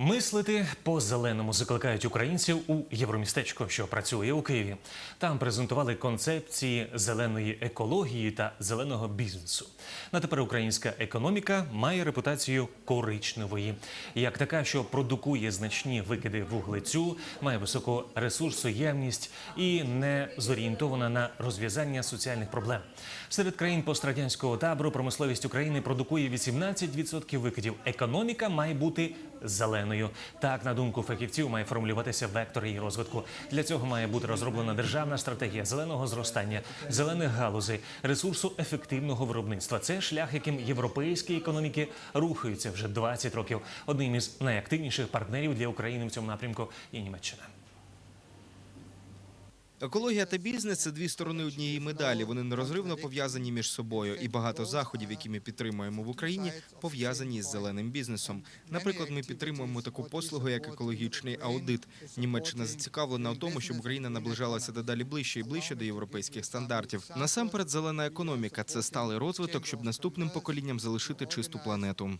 Мислити по зеленому закликають українців у Євромістечко, що працює у Києві. Там презентували концепції зеленої екології та зеленого бізнесу. На тепер українська економіка має репутацію коричневої, як така, що продукує значні викиди вуглецю, має високу ресурсоємність і не зорієнтована на розв'язання соціальних проблем. Серед країн пострадянського табору промисловість України продукує 18% викидів. Економіка має бути зеленою. Так, на думку фахівців, має формулюватися вектор її розвитку. Для цього має бути розроблена державна стратегія зеленого зростання, зелених галузей, ресурсу ефективного виробництва. Це шлях, яким європейські економіки рухаються вже 20 років. Одним із найактивніших партнерів для України в цьому напрямку є Німеччина. Екологія та бізнес це дві сторони однієї медалі. Вони нерозривно пов'язані між собою, і багато заходів, які ми підтримуємо в Україні, пов'язані з зеленим бізнесом. Наприклад, ми підтримуємо таку послугу, як екологічний аудит. Німеччина зацікавлена у тому, щоб Україна наближалася дедалі ближче і ближче до європейських стандартів. Насамперед, зелена економіка це сталий розвиток, щоб наступним поколінням залишити чисту планету.